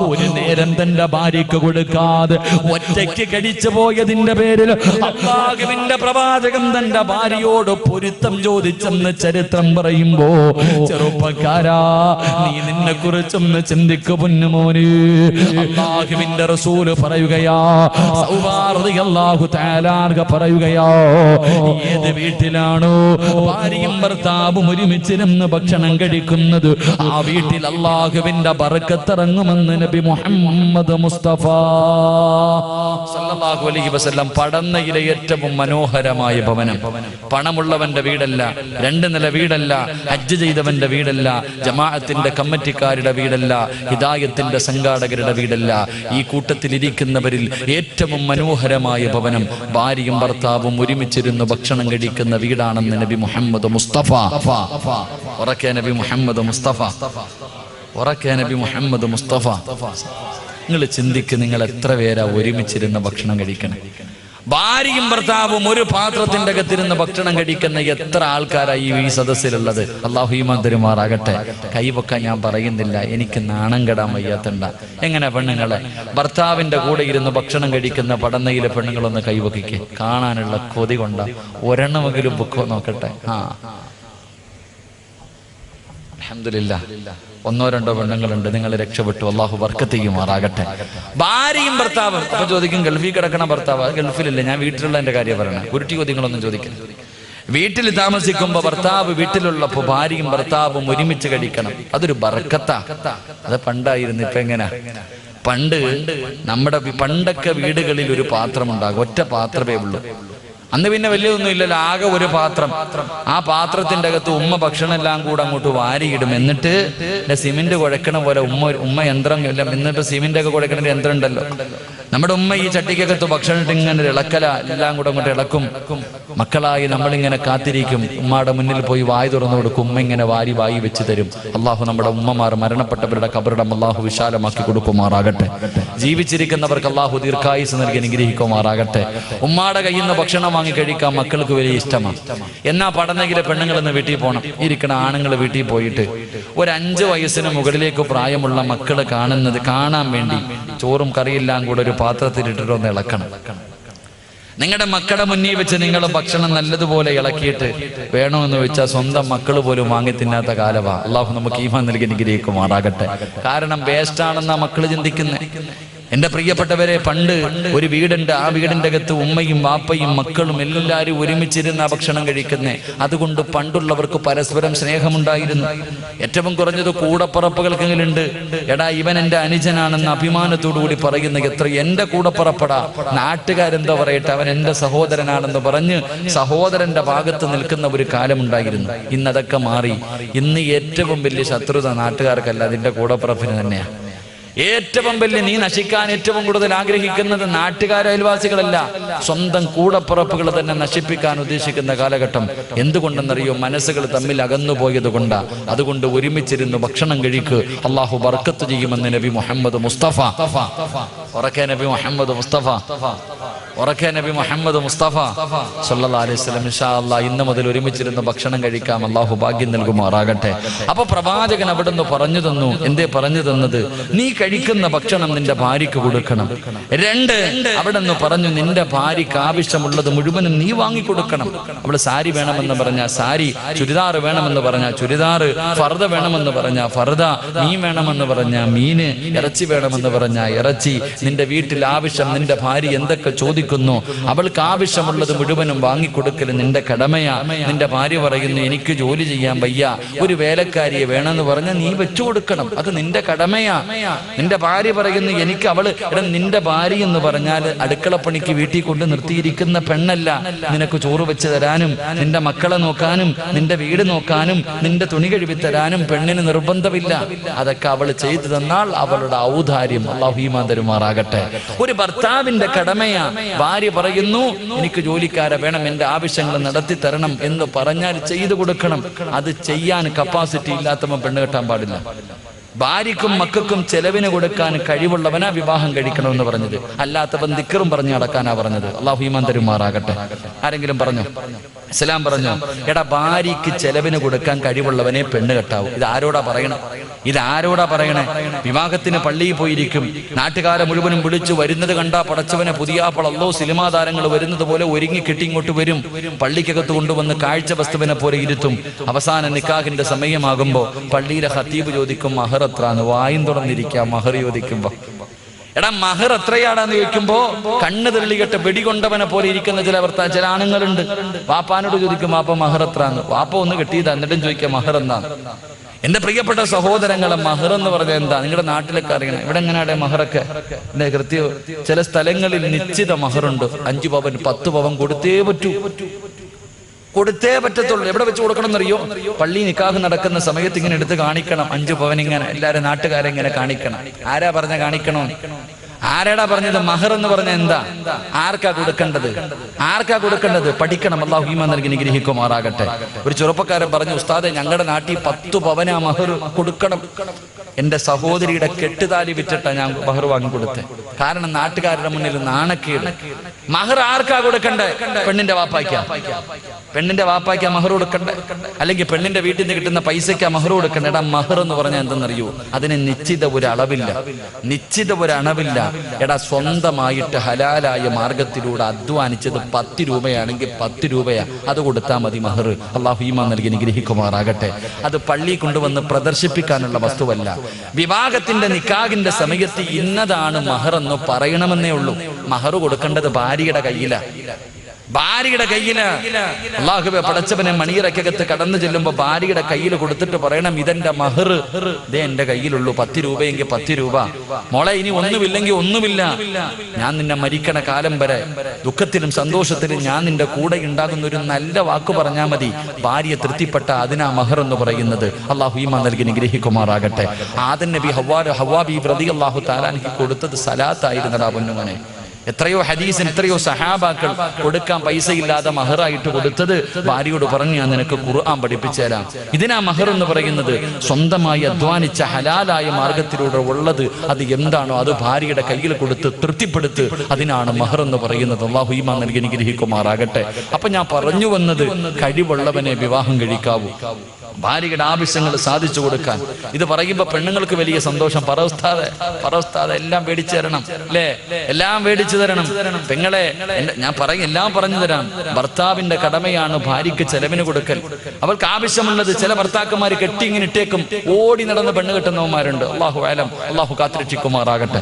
ഒരു നേരം തന്റെ ഭാര്യക്ക് കൊടുക്കാതെ ഒറ്റയ്ക്ക് കടിച്ചു പോയതിന്റെ പേരിൽ അള്ളാഹുവിന്റെ പ്രവാചകൻ തന്റെ ഭാര്യയോട് പൊരുത്തം ചോദിച്ചെന്ന് ചരിത്രം പറയുമ്പോ ചെറുപ്പക്കാരാ നീ നിന്നെ കുറിച്ചൊന്ന് ചിന്തിക്കു പൊന്നുമോന്. അള്ളാഹുവിന്റെ റസൂൽ പറയുകയാ അള്ളാഹു താലാർഗ പറയുകയാ ഏത് വീട്ടിലാണോ ഭാര്യയും ഭർത്താവും ഒരുമിച്ചിരുന്ന് ഭക്ഷണം കഴിക്കുന്നത് ആ വീട്ടിൽ അള്ളാഹുവിന്റെ ബറക്കത്തിറങ്ങുമെന്ന് നബി മുഹമ്മദ് മുസ്തഫ. സല്ലല്ലാഹു അലൈഹി വസല്ലം പടന്നയിലെ ഏറ്റവും മനോഹരമായ ഭവനം. പണമുള്ളവന്റെ വീടല്ല രണ്ട് നില വീടല്ല ഹജ്ജ് ചെയ്തവന്റെ വീടല്ല ജമാഅത്തിന്റെ കമ്മിറ്റിക്കാരുടെ വീടല്ല ഹിദായത്തിന്റെ സംഘാടകരുടെ വീടല്ല. ഈ കൂട്ടത്തിൽ ഇരിക്കുന്നവരിൽ ഏറ്റവും മനോഹരമായ ഭവനം ഭാര്യയും ഭർത്താവും ഒരുമിച്ചിരുന്ന് ഭക്ഷണം കഴിക്കുന്ന വീടാണെന്ന് നബി മുഹമ്മദ് മുസ്തഫ. ഉറക്കെ നബി മുഹമ്മദ് മുസ്തഫ. ഉറക്കെ നബി മുഹമ്മദ് മുസ്തഫ. നിങ്ങൾ ചിന്തിക്ക് നിങ്ങൾ എത്ര പേരാ ഒരുമിച്ചിരുന്ന ഭക്ഷണം കഴിക്കണം? ഭാര്യയും ഭർത്താവും ഒരു പാത്രത്തിന്റെ അകത്തിരുന്ന് ഭക്ഷണം കഴിക്കുന്ന എത്ര ആൾക്കാരായി ഈ സദസ്സിലുള്ളത്? അള്ളാഹുമാൻ തരുമാറാകട്ടെ. കൈവക്കാൻ ഞാൻ പറയുന്നില്ല. എനിക്ക് നാണം കെടാൻ വയ്യാത്തണ്ട. എങ്ങനെ പെണ്ണുങ്ങളെ? ഭർത്താവിന്റെ കൂടെ ഇരുന്ന് ഭക്ഷണം കഴിക്കുന്ന പടന്നയിലെ പെണ്ണുങ്ങളൊന്ന് കൈവക്കിക്ക്. കാണാനുള്ള കൊതി കൊണ്ട. ഒരെണ്ണമെങ്കിലും ബുക്കോ നോക്കട്ടെ. ആ. അൽഹംദുലില്ലാ. ഒന്നോ രണ്ടോ പെണ്ണുങ്ങളുണ്ട്. നിങ്ങൾ രക്ഷപ്പെട്ടു. അള്ളാഹു വർക്കത്ത് ചെയ്യുമാറാകട്ടെ. ഭാര്യയും ഭർത്താവും. അപ്പൊ ചോദിക്കും ഗൾഫിൽ കിടക്കണ ഭർത്താവ്? ഗൾഫിലല്ലേ. ഞാൻ വീട്ടിലുള്ള എന്റെ കാര്യം പറയണേ. ഉരുട്ടി കൊതിങ്ങളൊന്നും ചോദിക്കണം വീട്ടിൽ താമസിക്കുമ്പോ ഭർത്താവ് വീട്ടിലുള്ളപ്പോ ഭാര്യയും ഭർത്താവും ഒരുമിച്ച് കഴിക്കണം. അതൊരു ബർക്കത്ത. അത് പണ്ടായിരുന്നു. ഇപ്പൊ എങ്ങനെ? പണ്ട് നമ്മുടെ പണ്ടൊക്കെ വീടുകളിൽ ഒരു പാത്രം ഉണ്ടാകും ഒറ്റ പാത്രമേ ഉള്ളൂ. അന്ന് പിന്നെ വലിയതൊന്നും ഇല്ലല്ലോ ആകെ ഒരു പാത്രം. ആ പാത്രത്തിന്റെ അകത്ത് ഉമ്മ ഭക്ഷണം എല്ലാം കൂടെ അങ്ങോട്ട് വാരിയിടും. എന്നിട്ട് സിമെന്റ് കുഴക്കണ പോലെ ഉമ്മ ഉമ്മ യന്ത്രം എന്നിട്ട് സിമെന്റ് ഒക്കെ കുഴക്കണ യന്ത്രം ഉണ്ടല്ലോ. നമ്മുടെ ഉമ്മ ഈ ചട്ടിക്കകത്ത് ഭക്ഷണം ഇങ്ങനെ ഇളക്കല. എല്ലാം കൂടെ അങ്ങോട്ട് ഇളക്കും. മക്കളായി നമ്മളിങ്ങനെ കാത്തിരിക്കും. ഉമ്മയുടെ മുന്നിൽ പോയി വായി തുറന്നു കൊടുക്കും. ഉമ്മ ഇങ്ങനെ വാരി വായി വെച്ച് തരും. അള്ളാഹു നമ്മുടെ ഉമ്മമാർ മരണപ്പെട്ടവരുടെ കബറിടം അള്ളാഹു വിശാലമാക്കി കൊടുക്കുമാറാകട്ടെ. ജീവിച്ചിരിക്കുന്നവർക്ക് അള്ളാഹു ദീർഘായുസ് നൽകി അനുഗ്രഹിക്കുമാറാകട്ടെ. ഉമ്മയുടെ കയ്യിൽ നിന്ന് ഭക്ഷണം വാങ്ങി കഴിക്കാൻ മക്കൾക്ക് വലിയ ഇഷ്ടമാണ് എന്നാ പടന്നെങ്കിലെ പെണ്ണുങ്ങൾ ഇന്ന് വീട്ടിൽ പോകണം ഇരിക്കണ ആണുങ്ങൾ വീട്ടിൽ പോയിട്ട് ഒരു അഞ്ച് വയസ്സിന് മുകളിലേക്ക് പ്രായമുള്ള മക്കൾ കാണുന്നത് കാണാൻ വേണ്ടി ചോറും കറിയെല്ലാം കൂടെ ഒരു പാത്രത്തിലിട്ടിട്ട് ഒന്ന് ഇളക്കണം. നിങ്ങളുടെ മക്കളുടെ മുന്നിൽ വെച്ച് നിങ്ങൾ ഭക്ഷണം നല്ലതുപോലെ ഇളക്കിയിട്ട് വേണമെന്ന് വെച്ചാൽ സ്വന്തം മക്കൾ പോലും വാങ്ങി തിന്നാത്ത കാലമാണ് അള്ളാഹു നമുക്ക് ഈമാൻ നൽകി അനുഗ്രഹിക്കുമാറാകട്ടെ. കാരണം വേസ്റ്റ് വേസ്റ്റാണെന്നാ മക്കൾ ചിന്തിക്കുന്നത് എന്റെ പ്രിയപ്പെട്ടവരെ പണ്ട് ഒരു വീടുണ്ട്. ആ വീടിന്റെ അകത്ത് ഉമ്മയും വാപ്പയും മക്കളും എല്ലാവരും ഒരുമിച്ചിരുന്ന ഭക്ഷണം കഴിക്കുന്നേ. അതുകൊണ്ട് പണ്ടുള്ളവർക്ക് പരസ്പരം സ്നേഹമുണ്ടായിരുന്നു. ഏറ്റവും കുറഞ്ഞത് കൂടപ്പറപ്പുകൾക്കെങ്കിലുണ്ട്. എടാ ഇവൻ എന്റെ അനുജനാണെന്ന് അഭിമാനത്തോടുകൂടി പറയുന്ന എത്ര എന്റെ കൂടപ്പറപ്പടാ. നാട്ടുകാരെന്താ പറയട്ടെ അവൻ എന്റെ സഹോദരനാണെന്ന് പറഞ്ഞ് സഹോദരന്റെ ഭാഗത്ത് നിൽക്കുന്ന ഒരു കാലമുണ്ടായിരുന്നു. ഇന്നതൊക്കെ മാറി. ഇന്ന് ഏറ്റവും വലിയ ശത്രുത നാട്ടുകാർക്കല്ല അതിന്റെ കൂടപ്പറപ്പിന് തന്നെയാണ് ഏറ്റവും വലിയ നീ നശിക്കാൻ ഏറ്റവും കൂടുതൽ ആഗ്രഹിക്കുന്നത് നാട്ടുകാർ അയൽവാസികളല്ല. സ്വന്തം കൂടപ്പുറപ്പുകൾ തന്നെ നശിപ്പിക്കാൻ ഉദ്ദേശിക്കുന്ന കാലഘട്ടം എന്തുകൊണ്ടെന്നറിയോ? മനസ്സുകൾ തമ്മിൽ അകന്നു പോയത് കൊണ്ടാ. അതുകൊണ്ട് ഒരുമിച്ചിരുന്ന് ഭക്ഷണം കഴിക്ക്. അള്ളാഹു ബർക്കത്ത് ചെയ്യുമെന്ന് നബി മുഹമ്മദ് മുസ്തഫ. ഉറക്കെ നബി മുഹമ്മദ് മുസ്തഫ. ഉറക്കെ നബി മുഹമ്മദ് മുസ്തഫ. സല്ലല്ലാഹു അലൈഹി ഇന്ന് മുതൽ ഒരുമിച്ചിരുന്ന് ഭക്ഷണം കഴിക്കാം. അള്ളാഹു ഭാഗ്യം നൽകുമാറാകട്ടെ. അപ്പൊ പ്രവാചകൻ അവിടുന്ന് പറഞ്ഞു തന്നു. എന്തേ പറഞ്ഞു തന്നത്? നീ കഴിക്കുന്ന ഭക്ഷണം നിന്റെ ഭാര്യക്ക് കൊടുക്കണം. രണ്ട് അവിടെ നിന്ന് പറഞ്ഞു നിന്റെ ഭാര്യക്ക് ആവശ്യമുള്ളത് മുഴുവനും നീ വാങ്ങിക്കൊടുക്കണം. അവൾ സാരി വേണമെന്ന് പറഞ്ഞ സാരി ചുരിദാർ വേണമെന്ന് പറഞ്ഞ ചുരിദാർ ഫർദ വേണമെന്ന് പറഞ്ഞ ഫർദ മീൻ വേണമെന്ന് പറഞ്ഞ മീന് ഇറച്ചി വേണമെന്ന് പറഞ്ഞ ഇറച്ചി നിന്റെ വീട്ടിൽ ആവശ്യം നിന്റെ ഭാര്യ എന്തൊക്കെ ചോദിക്കുന്നു അവൾക്ക് ആവശ്യമുള്ളത് മുഴുവനും വാങ്ങിക്കൊടുക്കൽ നിന്റെ കടമയാ. നിന്റെ ഭാര്യ പറയുന്നു എനിക്ക് ജോലി ചെയ്യാൻ വയ്യ. ഒരു വേലക്കാരിയെ വേണമെന്ന് പറഞ്ഞ നീ വെച്ചു കൊടുക്കണം അത് നിന്റെ കടമയാ. നിന്റെ ഭാര്യ പറയുന്നു എനിക്ക് അവൾ നിന്റെ ഭാര്യ എന്ന് പറഞ്ഞാൽ അടുക്കളപ്പണിക്ക് വീട്ടിൽ കൊണ്ട് നിർത്തിയിരിക്കുന്ന പെണ്ണല്ല. നിനക്ക് ചോറ് വെച്ച് തരാനും നിന്റെ മക്കളെ നോക്കാനും നിന്റെ വീട് നോക്കാനും നിന്റെ തുണി കഴുകി തരാനും പെണ്ണിന് നിർബന്ധമില്ല. അതൊക്കെ അവൾ ചെയ്തു തന്നാൽ അവളുടെ ഔദാര്യം അള്ളാഹുമാ തരുമാറാകട്ടെ ഒരു ഭർത്താവിന്റെ കടമയാ. ഭാര്യ പറയുന്നു എനിക്ക് ജോലിക്കാരെ വേണം എന്റെ ആവശ്യങ്ങൾ നടത്തി തരണം എന്ന് പറഞ്ഞാൽ ചെയ്തു കൊടുക്കണം. അത് ചെയ്യാൻ കപ്പാസിറ്റി ഇല്ലാത്തവൻ പെണ്ണ് കെട്ടാൻ പാടില്ല. ഭാര്യക്കും മക്കൾക്കും ചെലവിന് കൊടുക്കാൻ കഴിവുള്ളവനാ വിവാഹം കഴിക്കണമെന്ന് പറഞ്ഞത്. അല്ലാത്തവൻ ദിക്കറും പറഞ്ഞു നടക്കാനാ പറഞ്ഞത്. അള്ളാഹു ഈമാൻ തരുമാറാകട്ടെ. ആരെങ്കിലും പറഞ്ഞു? ഇസ്ലാം പറഞ്ഞു? എടാ ഭാര്യക്ക് ചെലവിന് കൊടുക്കാൻ കഴിവുള്ളവനെ പെണ്ണ് കെട്ടാവും. ഇത് ആരോടാ പറയണം? ഇത് ആരോടാ പറയണേ? വിവാഹത്തിന് പള്ളിയിൽ പോയിരിക്കും. നാട്ടുകാരെ മുഴുവനും വിളിച്ചു വരുന്നത് കണ്ടാ പടച്ചവനെ പുതിയാപ്പളല്ലോ സിനിമാ താരങ്ങൾ വരുന്നത് പോലെ ഒരുങ്ങി കിട്ടി ഇങ്ങോട്ട് വരും. പള്ളിക്കകത്ത് കൊണ്ടുവന്ന് കാഴ്ച വസ്തുവിനെ പോലെ ഇരുത്തും. അവസാന നിക്കാഹിന്റെ സമയമാകുമ്പോൾ പള്ളിയിലെ ഹത്തീബ് ചോദിക്കും മഹർ എത്രാന്ന് വായും തുറന്നിരിക്കാം മഹർ ചോദിക്കുമ്പോ. എടാ മഹർ എത്രയാടാന്ന് ചോദിക്കുമ്പോ കണ്ണ് തെള്ളികെട്ട് വെടികൊണ്ടവനെ പോലെ ഇരിക്കുന്ന ചില ഭർത്താവ് ചില ആണുങ്ങളുണ്ട്. വാപ്പാനോട് ചോദിക്കും വാപ്പ മഹർ എത്രാന്ന് വാപ്പ ഒന്ന് കെട്ടി എന്നിട്ടും ചോദിക്കാം മഹർ എന്താണ് എന്റെ പ്രിയപ്പെട്ട സഹോദരങ്ങളെ മഹർ എന്ന് പറഞ്ഞാൽ എന്താ? നിങ്ങളുടെ നാട്ടിലൊക്കെ അറിയണം ഇവിടെ എങ്ങനെയാണ് മഹറൊക്കെ? എന്റെ കൃത്യം ചില സ്ഥലങ്ങളിൽ നിശ്ചിത മഹറുണ്ട്. അഞ്ചു പവൻ പത്ത് പവൻ കൊടുത്തേ പറ്റൂ. കൊടുത്തേ പറ്റത്തുള്ളൂ. എവിടെ വെച്ച് കൊടുക്കണം എന്നറിയോ പള്ളി നിക്കാഹ് നടക്കുന്ന സമയത്ത് ഇങ്ങനെ എടുത്ത് കാണിക്കണം. അഞ്ചു പവൻ ഇങ്ങനെ എല്ലാരും നാട്ടുകാരെ ഇങ്ങനെ കാണിക്കണം. ആരാ പറഞ്ഞ കാണിക്കണോ? ആരാടാ പറഞ്ഞത്? മഹർ എന്ന് പറഞ്ഞ എന്താ? ആർക്കാ കൊടുക്കേണ്ടത്? ആർക്കാ കൊടുക്കേണ്ടത്? പഠിക്കണം. അള്ളാഹു ഹീമ നൽകി നിഗ്രഹിക്കുമാറാകട്ടെ ഒരു ചെറുപ്പക്കാരൻ പറഞ്ഞു ഉസ്താദെ ഞങ്ങളുടെ നാട്ടിൽ പത്തു പവന മഹർ കൊടുക്കണം. എന്റെ സഹോദരിയുടെ കെട്ടുതാലി വിറ്റിട്ടാ ഞാൻ മഹർ വാങ്ങി കൊടുത്തത് കാരണം നാട്ടുകാരുടെ മുന്നിൽ നാണക്കേട്. മഹർ ആർക്കാ കൊടുക്കണ്ടേ? പെണ്ണിന്റെ വാപ്പാക്ക പെണ്ണിന്റെ വാപ്പാക്ക മഹർ കൊടുക്കണ്ടേ? അല്ലെങ്കിൽ പെണ്ണിന്റെ വീട്ടിൽ നിന്ന് കിട്ടുന്ന പൈസയ്ക്ക് മഹർ കൊടുക്കണ്ടേ? എടാ മഹർ എന്ന് പറഞ്ഞാൽ എന്തെന്നറിയോ? അതിന് നിശ്ചിത ഒരു അളവില്ല. നിശ്ചിത ഒരു അളവില്ല എടാ സ്വന്തമായിട്ട് ഹലാലായ മാർഗത്തിലൂടെ അധ്വാനിച്ചത് പത്ത് രൂപയാണെങ്കിൽ പത്ത് രൂപയാ. അത് കൊടുത്താൽ മതി മഹർ അള്ളാഹു ഈമാൻ നൽകി നിഗ്രഹിക്കുമാറാകട്ടെ അത് പള്ളി കൊണ്ടുവന്ന് പ്രദർശിപ്പിക്കാനുള്ള വസ്തുവല്ല. വിവാഹത്തിന്റെ നിക്കാഹിന്റെ സമയത്ത് ഇന്നതാണ് മഹർ എന്ന് പറയണമെന്നേ ഉള്ളൂ. മഹർ കൊടുക്കേണ്ടത് ഭാര്യയുടെ കയ്യിലാണ് ഭാര്യയുടെ കയ്യിൽ അള്ളാഹുബെ പടച്ചവനെ മണിയറക്കകത്ത് കടന്നു ചെല്ലുമ്പോ ഭാര്യയുടെ കയ്യിൽ കൊടുത്തിട്ട് പറയണം ഇതെന്റെ മഹർ. ഇതേ എന്റെ കയ്യിലുള്ളൂ. പത്ത് രൂപയെങ്കിൽ പത്ത് രൂപ. മോളെ ഇനി ഒന്നുമില്ലെങ്കിൽ ഒന്നുമില്ല. ഞാൻ നിന്നെ മരിക്കണ കാലം വരെ ദുഃഖത്തിലും സന്തോഷത്തിലും ഞാൻ നിന്റെ കൂടെ ഉണ്ടാകുന്ന ഒരു നല്ല വാക്ക് പറഞ്ഞാൽ മതി. ഭാര്യ തൃപ്തിപ്പെട്ട അതിനാ മഹർ എന്ന് പറയുന്നത്. അള്ളാഹു ഈമാ നൽകി നിഗ്രഹിക്കുമാറാകട്ടെ ആദൻ നബി ഹവാ ഹവാബി പ്രതി അള്ളാഹു താലാനിക്ക് കൊടുത്തത് സലാത്തായിരുന്നടാ പൊന്നുമനെ. എത്രയോ ഹദീസിന് എത്രയോ സഹാബാക്കൾ കൊടുക്കാൻ പൈസ ഇല്ലാതെ മഹറായിട്ട് കൊടുത്തത് ഭാര്യയോട് പറഞ്ഞു ഞാൻ നിനക്ക് ഖുർആൻ പഠിപ്പിച്ചു തരാം ഇതിനാ മഹർ എന്ന് പറയുന്നത് സ്വന്തമായി അധ്വാനിച്ച ഹലാലായ മാർഗത്തിലൂടെ ഉള്ളത് അത് എന്താണോ അത് ഭാര്യയുടെ കയ്യിൽ കൊടുത്ത് തൃപ്തിപ്പെടുത്ത് അതിനാണ് മഹർ എന്ന് പറയുന്നത്. അള്ളാഹു നൽകി അനുഗ്രഹിക്കുമാറാകട്ടെ. അപ്പൊ ഞാൻ പറഞ്ഞു വന്നത് കഴിവുള്ളവനെ വിവാഹം കഴിക്കാവൂ. ഭാര്യയുടെ ആവശ്യങ്ങൾ സാധിച്ചു കൊടുക്കാൻ. ഇത് പറയുമ്പോ പെണ്ണുങ്ങൾക്ക് വലിയ സന്തോഷം. പറവസ്ഥാതെ പറവസ്ഥാതെ എല്ലാം മേടിച്ചു തരണം. അല്ലേ? എല്ലാം മേടിച്ചു തരണം. പെങ്ങളെ ഞാൻ പറയും എല്ലാം പറഞ്ഞു തരാം. ഭർത്താവിന്റെ കടമയാണ് ഭാര്യയ്ക്ക് ചെലവിന് കൊടുക്കൽ. അവൾക്ക് ആവശ്യമുള്ളത് ചില ഭർത്താക്കന്മാർ കെട്ടി ഇങ്ങനെ ഇട്ടേക്കും. ഓടി നടന്ന് പെണ്ണ് കെട്ടുന്നവന്മാരുണ്ട്. അള്ളാഹു ആലം അള്ളാഹു കാത്തിരക്ഷിക്കുമാറാകട്ടെ.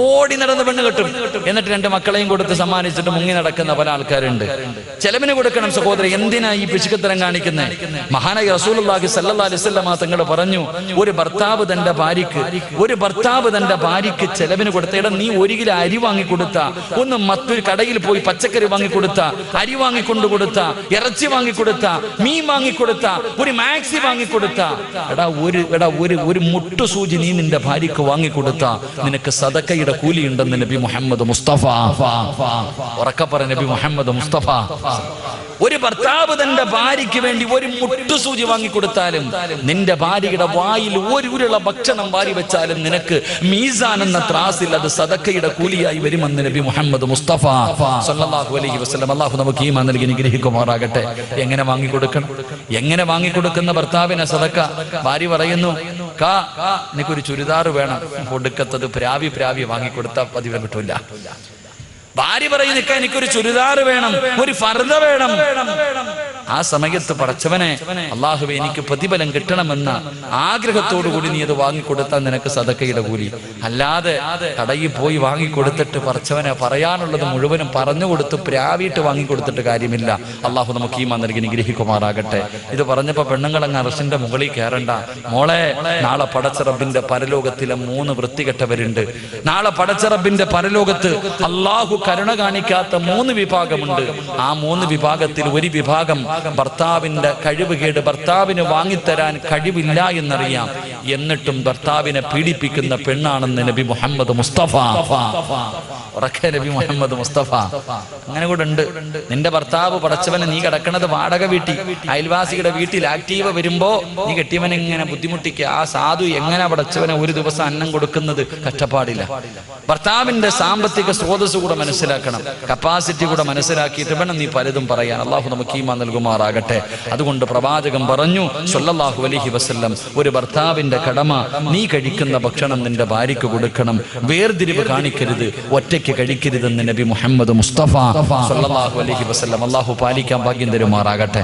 ഓടി നടന്ന് പെണ്ണ് കെട്ടും. എന്നിട്ട് രണ്ട് മക്കളെയും കൊടുത്ത് സമ്മാനിച്ചിട്ട് മുങ്ങി നടക്കുന്ന പല ആൾക്കാരുണ്ട്. ചെലവിന് കൊടുക്കണം സഹോദരൻ. എന്തിനാ ഈ പിശുക്കത്തരം കാണിക്കുന്നത് മഹാനായ റസൂലുള്ളാഹി സല്ലല്ലാഹു അലൈഹി വസല്ലമ തങ്ങൾ പറഞ്ഞു ഒരു ഭർത്താവ് തന്റെ ഭാര്യക്ക് ഒരു ഭർത്താവ് തന്റെ ഭാര്യക്ക് ചെലവിന് കൊടുത്ത ഇടം നീ ഒരു കിലോ അരി വാങ്ങി കൊടുത്ത ഒന്ന് മറ്റൊരു കടയിൽ പോയി പച്ചക്കറി വാങ്ങി കൊടുത്ത അരി വാങ്ങി കൊണ്ടു കൊടുത്ത ഇറച്ചി വാങ്ങി കൊടുത്ത മീൻ വാങ്ങി കൊടുത്ത ഒരു മാക്സി വാങ്ങി കൊടുത്ത എടാ ഒരു എടാ ഒരു ഒരു മുട്ടു സൂചി നീ നിന്റെ ഭാര്യക്ക് വാങ്ങി കൊടുത്ത നിനക്ക് സദക്കയുടെ കൂലി ഉണ്ടെന്ന് നബി മുഹമ്മദ് മുസ്തഫ. ഉറക്കപ്പറ നബി മുഹമ്മദ് മുസ്തഫ. ഒരു ഭർത്താവ് തന്റെ ഭാര്യയ്ക്ക് വേണ്ടി ഒരു മുട്ടുസൂചി വാങ്ങിക്കൊടുത്താലും നിന്റെ ഭാര്യയുടെ വായിൽ ഒരു ഉരുള ഭക്ഷണം വാരി വെച്ചാലും നിനക്ക് മീസാൻ എന്ന ത്രാസിൽ അത് സദക്കയുടെ കൂലിയായി വരുമെന്ന് നബി മുഹമ്മദ് മുസ്തഫ സല്ലാഹു അലൈഹി വസ്ലം അള്ളാഹു നമുക്ക് ഈമാൻ നൽകി അനുഗ്രഹിക്കുമാറാകട്ടെ. എങ്ങനെ വാങ്ങിക്കൊടുക്കണം? എങ്ങനെ വാങ്ങിക്കൊടുക്കുന്ന ഭർത്താവിനെ സദക്ക? ഭാര്യ പറയുന്നു കാ എനിക്കൊരു ചുരിദാർ വേണം. കൊടുക്കത്തത് പ്രാവി പ്രാവി വാങ്ങിക്കൊടുത്താൽ പതിവ് കിട്ടൂല. ഭാര്യ പറയുന്ന എനിക്കൊരു ചുരിദാർ വേണം ഒരു ഫർദ വേണം. ആ സമയത്ത് പടച്ചവനെ അള്ളാഹുവെ എനിക്ക് പ്രതിഫലം കിട്ടണമെന്ന ആഗ്രഹത്തോടു കൂടി നീ അത് വാങ്ങിക്കൊടുത്താൽ നിനക്ക് സതക്കയുടെ കൂലി. അല്ലാതെ കടയിൽ പോയി വാങ്ങിക്കൊടുത്തിട്ട് പറച്ചവനെ പറയാനുള്ളത് മുഴുവനും പറഞ്ഞു കൊടുത്ത് പ്രാവിയിട്ട് വാങ്ങിക്കൊടുത്തിട്ട് കാര്യമില്ല. അള്ളാഹു നമുക്ക് ഈ നൽകി നിഗ്രഹിക്കുമാറാകട്ടെ ഇത് പറഞ്ഞപ്പോ പെണ്ണുങ്ങൾ അങ്ങ് അറസിന്റെ മുകളിൽ കയറണ്ട. മോളെ നാളെ പടച്ചറബിന്റെ പരലോകത്തിലെ മൂന്ന് വൃത്തികെട്ടവരുണ്ട്. നാളെ പടച്ചറബിന്റെ പരലോകത്ത് അള്ളാഹു കരുണ കാണിക്കാത്ത മൂന്ന് വിഭാഗമുണ്ട്. ആ മൂന്ന് വിഭാഗത്തിൽ ഒരു വിഭാഗം ഭർത്താവിന്റെ കഴിവ് കേട് ഭർത്താവിന് വാങ്ങിത്തരാൻ കഴിവില്ല എന്നറിയാം. എന്നിട്ടും ഭർത്താവിനെ പീഡിപ്പിക്കുന്ന പെണ്ണാണെന്ന് നബി മുഹമ്മദ് മുസ്തഫ. നബി മുഹമ്മദ് മുസ്തഫ. അങ്ങനെ കൂടെ ഉണ്ട്. നിന്റെ ഭർത്താവ് പടച്ചവനെ നീ കിടക്കണത് വാടക വീട്ടി അയൽവാസിയുടെ വീട്ടിൽ ആക്റ്റീവ് വരുമ്പോ നീ കെട്ടിയവനെ ഇങ്ങനെ ബുദ്ധിമുട്ടിക്കുക ആ സാധു എങ്ങനെ പടച്ചവനെ ഒരു ദിവസം അന്നം കൊടുക്കുന്നത് കഷ്ടപ്പാടില്ല. ഭർത്താവിന്റെ സാമ്പത്തിക സ്രോതസ് കൂടെ മനസ്സിലാക്കണം. കപ്പാസിറ്റി കൂടെ മനസ്സിലാക്കിയിട്ട് വേണം നീ പലതും പറയാൻ. അള്ളാഹു നമുക്ക് ഈമാ നൽകുമാറാകട്ടെ. അതുകൊണ്ട് പ്രവാചകം പറഞ്ഞു സൊല്ലാഹു അലഹി വസ്ല്ലം ഒരു ഭർത്താവിന്റെ കടമ നീ കഴിക്കുന്ന ഭക്ഷണം നിന്റെ ഭാര്യയ്ക്ക് കൊടുക്കണം. വേർതിരിവ് കാണിക്കരുത് ഒറ്റയ്ക്ക് കഴിക്കരുതെന്ന് നബി മുഹമ്മദ് മുസ്തഫ അലൈഹി വസല്ലം അള്ളാഹു പാലിക്കാൻ ഭാഗ്യം തരുമാറാകട്ടെ.